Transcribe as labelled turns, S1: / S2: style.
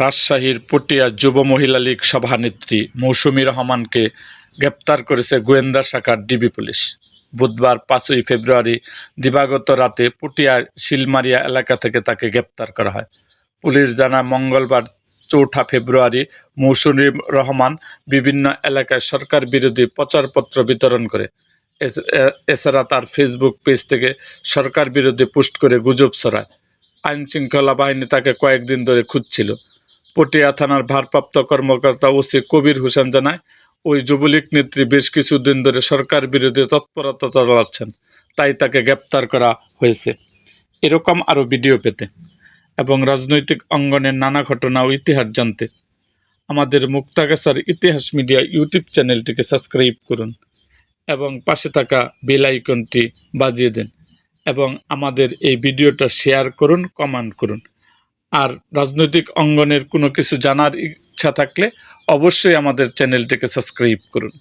S1: রাজশাহীর পটিয়া যুব মহিলা লীগ সভানেত্রী মৌসুমী রহমানকে গ্রেপ্তার করেছে গোয়েন্দা শাখার ডিবি পুলিশ। বুধবার পাঁচই ফেব্রুয়ারি দিবাগত রাতে পটিয়া শিলমারিয়া এলাকা থেকে তাকে গ্রেপ্তার করা হয়। পুলিশ জানা মঙ্গলবার চৌঠা ফেব্রুয়ারি মৌসুমী রহমান বিভিন্ন এলাকায় সরকার বিরোধী প্রচারপত্র বিতরণ করে। এছাড়া তার ফেসবুক পেজ থেকে সরকার বিরোধী পোস্ট করে গুজব ছড়ায়। আইন শৃঙ্খলা বাহিনী তাকে কয়েকদিন ধরে খুঁজছিল। পটিয়া থানার ভারপ্রাপ্ত কর্মকর্তা ওসি কবির হোসেন জানায়, ওই যুবলীগ নেত্রী বেশ কিছুদিন ধরে সরকার বিরোধী তৎপরতা চালাচ্ছেন, তাই তাকে গ্রেপ্তার করা হয়েছে। এরকম আরও ভিডিও পেতে এবং রাজনৈতিক অঙ্গনের নানা ঘটনা ও ইতিহাস জানতে আমাদের মুক্তাগাছার ইতিহাস মিডিয়া ইউটিউব চ্যানেলটিকে সাবস্ক্রাইব করুন এবং পাশে থাকা বেল আইকনটি বাজিয়ে দিন এবং আমাদের এই ভিডিওটা শেয়ার করুন, কমেন্ট করুন। আর রাজনৈতিক অঙ্গনের কোনো কিছু জানার ইচ্ছা থাকলে অবশ্যই আমাদের চ্যানেলটিকে সাবস্ক্রাইব করুন।